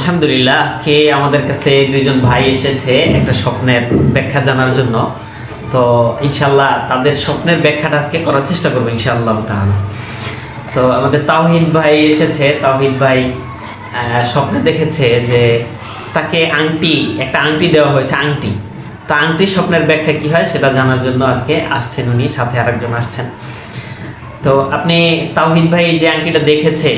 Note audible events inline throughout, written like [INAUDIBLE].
আলহামদুলিল্লাহ, আজকে আমাদের কাছে দুইজন ভাই এসেছে একটা স্বপ্নের ব্যাখ্যা জানার জন্য। তো ইনশাল্লাহ তাদের স্বপ্নের ব্যাখ্যাটা আজকে করার চেষ্টা করব ইনশাআল্লাহ তাহলে তো আমাদের তাওহিদ ভাই এসেছে, তাওহিদ ভাই স্বপ্নে দেখেছে যে তাকে আংটি, একটা আংটি দেওয়া হয়েছে, আংটি। তা আংটি স্বপ্নের ব্যাখ্যা কি হয় সেটা জানার জন্য আজকে আসছেন উনি, সাথে আরেকজন আসছেন। তো আপনি তাওহিদ ভাই যে আংটিটা দেখেছে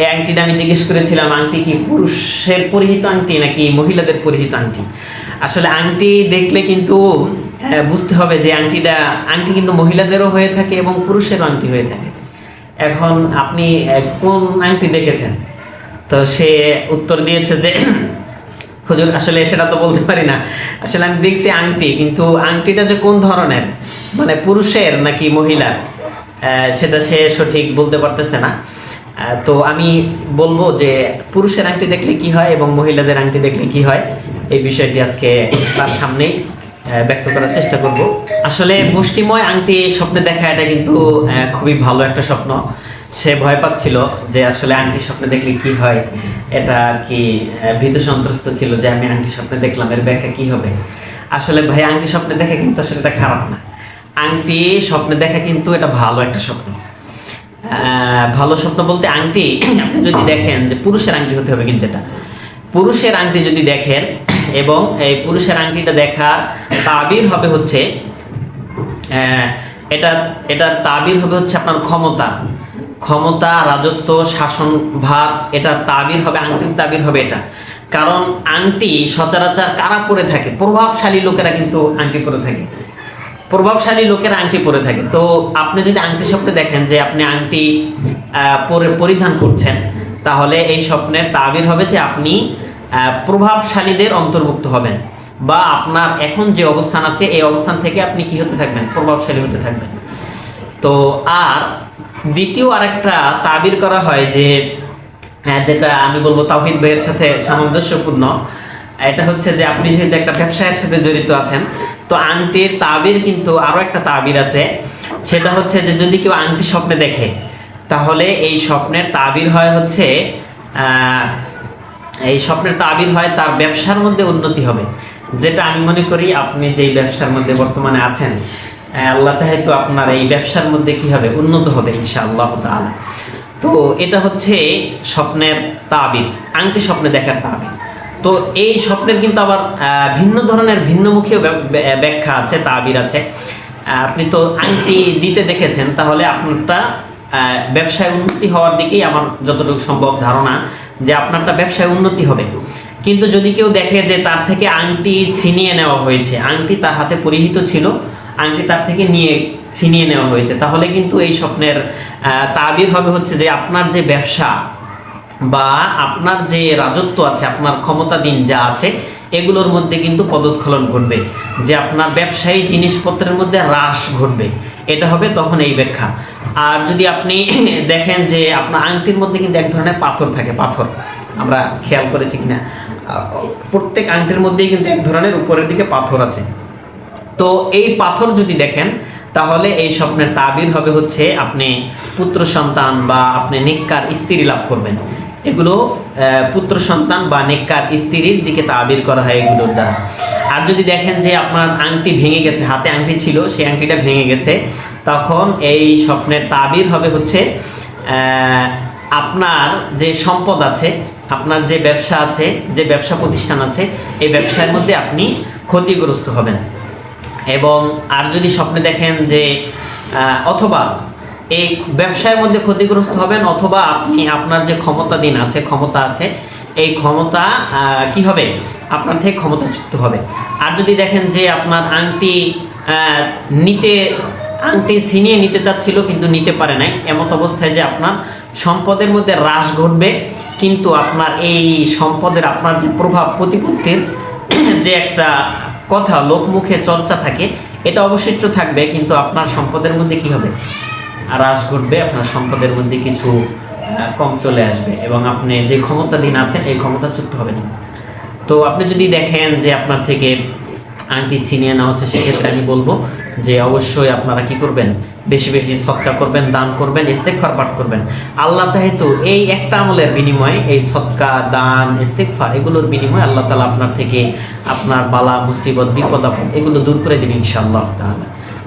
এই আংটিটা আমি জিজ্ঞেস করেছিলাম, আংটি কি পুরুষের পরিহিত আংটি নাকি মহিলাদের পরিহিত আংটি? আসলে আংটি দেখলে কিন্তু বুঝতে হবে যে আংটিটা, আংটি কিন্তু মহিলাদেরও হয়ে থাকে এবং পুরুষেরও আংটি হয়ে থাকে। এখন আপনি কোন আংটি দেখেছেন? তো সে উত্তর দিয়েছে যে, [CLEARS THROAT] হুজুর, আসলে সেটা তো বলতে পারি না। আসলে আমি দেখছি আংটি, কিন্তু আংটিটা যে কোন ধরনের? মানে পুরুষের নাকি মহিলার? সেটা সে সঠিক বলতে পারতেছে না। তো আমি বলব যে পুরুষের আংটি দেখলে কি হয় এবং মহিলাদের আংটি দেখলে কি হয়, এই বিষয়টি আজকে তার সামনেই ব্যক্ত করার চেষ্টা করব। আসলে মুষ্টিময় আংটি স্বপ্নে দেখা এটা কিন্তু খুবই ভালো একটা স্বপ্ন। সে ভয় পাচ্ছিল যে আসলে আংটি স্বপ্নে দেখলে কি হয়, এটা আর কি ভীত সন্ত্রস্ত ছিল যে আমি আংটি স্বপ্নে দেখলাম, এর ব্যাখ্যা কি হবে? আসলে ভাই, আংটি স্বপ্নে দেখা কিন্তু আসলে এটা খারাপ না। আংটি স্বপ্নে দেখা কিন্তু এটা ভালো একটা স্বপ্ন। ভালো স্বপ্ন বলতে আংটি, আপনি যদি দেখেন যে পুরুষের আংটি হতে হবে কিন্তু এটা। পুরুষের আংটি যদি দেখেন এবং এই পুরুষের আংটিটা দেখার তাবির হবে হচ্ছে এটা এটার তাবির হবে হচ্ছে আপনার ক্ষমতা। ক্ষমতা, রাজত্ব, শাসন, ভার, এটার তাবির হবে, আংটির তাবির হবে এটা। কারণ আংটি সচরাচর কারা পরে থাকে? প্রভাবশালী লোকেরা কিন্তু আংটি পরে থাকে। প্রভাবশালী লোকের আংটি পরে থাকে। তো আপনি যদি আংটি স্বপ্নে দেখেন যে আপনি আংটি পরে পরিধান করছেন, তাহলে এই স্বপ্নের তাবির হবে যে আপনি প্রভাবশালীদের অন্তর্ভুক্ত হবেন বা আপনার এখন যে অবস্থান আছে, এই অবস্থান থেকে আপনি কি হতে থাকবেন? প্রভাবশালী হতে থাকবেন। তো আর দ্বিতীয় আরেকটা তাবির করা হয় যে যেটা আমি বলব তাওহিদ ভাইয়ের সাথে সামঞ্জস্যপূর্ণ এটা হচ্ছে যে আপনি যেহেতু একটা ব্যবসায়ের সাথে জড়িত আছেন, তো আংটির তাবির কিন্তু আরও একটা তাবির আছে। সেটা হচ্ছে যে যদি কেউ আংটি স্বপ্নে দেখে, তাহলে এই স্বপ্নের তাবির হয় হচ্ছে এই স্বপ্নের তাবির হয় তার ব্যবসার মধ্যে উন্নতি হবে। যেটা আমি মনে করি আপনি যেই ব্যবসার মধ্যে বর্তমানে আছেন আল্লাহ চাহে তো আপনার এই ব্যবসার মধ্যে কি হবে? উন্নত হবে ইনশাআল্লাহ তাআলা। তো এটা হচ্ছে স্বপ্নের তাবির আংটি স্বপ্নে দেখার তাবির। তো এই স্বপ্নের কিন্তু আবার ভিন্ন ধরনের ভিন্নমুখী ব্য- ব্য- ব্যাখ্যা আছে, তাবির আছে। আপনি তো আংটি দিতে দেখেছেন, তাহলে আপনারটা ব্যবসায় উন্নতি হওয়ার দিকেই আমার যতটুকু সম্ভব ধারণা যে আপনারটা ব্যবসায় উন্নতি হবে। কিন্তু যদি কেউ দেখে যে তার থেকে আংটি ছিনিয়ে নেওয়া হয়েছে, আংটি তার হাতে পরিহিত ছিল, আংটি তার থেকে নিয়ে, ছিনিয়ে নেওয়া হয়েছে, তাহলে কিন্তু এই স্বপ্নের তাবির হবে হচ্ছে যে আপনার যে ব্যবসা বা আপনার যে রাজত্ব আছে, আপনার ক্ষমতাধীন যা আছে, এগুলোর মধ্যে কিন্তু পদস্খলন ঘটবে। যে আপনার ব্যবসায়ী জিনিসপত্রের মধ্যে হ্রাস ঘটবে। এটা হবে তখন এই ব্যাখ্যা। আর যদি আপনি [COUGHS] দেখেন যে আপনার আংটির মধ্যে কিন্তু এক ধরনের পাথর থাকে, পাথর। আমরা খেয়াল করেছি কিনা? প্রত্যেক আংটির মধ্যেই কিন্তু এক ধরনের উপরের দিকে পাথর আছে। তো এই পাথর যদি দেখেন, তাহলে এই স্বপ্নের তাবির হবে হচ্ছে আপনি পুত্র সন্তান বা আপনি নেককার স্ত্রী লাভ করবেন। এগুলো পুত্র সন্তান বা নেককার স্ত্রীর দিকে তাবির করা হয় এগুলোর দ্বারা। আর যদি দেখেন যে আপনার আংটি ভেঙে গেছে, হাতে আংটি ছিল, সেই আংটিটা ভেঙে গেছে, তখন এই স্বপ্নের তাবির হবে হচ্ছে আপনার যে সম্পদ আছে, আপনার যে ব্যবসা আছে, যে ব্যবসা প্রতিষ্ঠান আছে, এই ব্যবসার মধ্যে আপনি ক্ষতিগ্রস্ত হবেন। এবং আর যদি স্বপ্নে দেখেন যে অথবা এই ব্যবসায়ের মধ্যে ক্ষতিগ্রস্ত হবেন অথবা আপনি আপনার যে ক্ষমতাধীন আছে, ক্ষমতা আছে, এই ক্ষমতা কি হবে? আপনার থেকে ক্ষমতাচ্যুত হবে। আর যদি দেখেন যে আপনার আংটি নিতে, আংটি ছিনিয়ে নিতে চাচ্ছিল কিন্তু নিতে পারে নাই, এমত অবস্থায় যে আপনার সম্পদের মধ্যে হ্রাস ঘটবে, কিন্তু আপনার এই সম্পদের, আপনার যে প্রভাব প্রতিপত্তির যে একটা কথা, লোকমুখে চর্চা থাকে, এটা অবশিষ্ট থাকবে, কিন্তু আপনার সম্পদের মধ্যে কি হবে? হ্রাস ঘটবে, আপনার সম্পদের মধ্যে কিছু কম চলে আসবে এবং আপনি যে ক্ষমতাধীন আছেন, এই ক্ষমতাচ্যুত হবেন। তো আপনি যদি দেখেন যে আপনার থেকে আন্টি ছিনিয়ে না হচ্ছে, সেক্ষেত্রে আমি বলব যে অবশ্যই আপনারা কি করবেন? বেশি বেশি সৎকা করবেন, দান করবেন ইস্তেকফার পাঠ করবেন। আল্লাহ চাহেতু এই একটা আমলের বিনিময়ে এই সৎকা, দান ইস্তেকফার এগুলোর বিনিময়ে আল্লাহ তালা আপনার থেকে আপনার বালা, মুসিবত, বিপদ, আপদ, এগুলো দূর করে দেবেন ইনশাআল্লাহ তাআলা।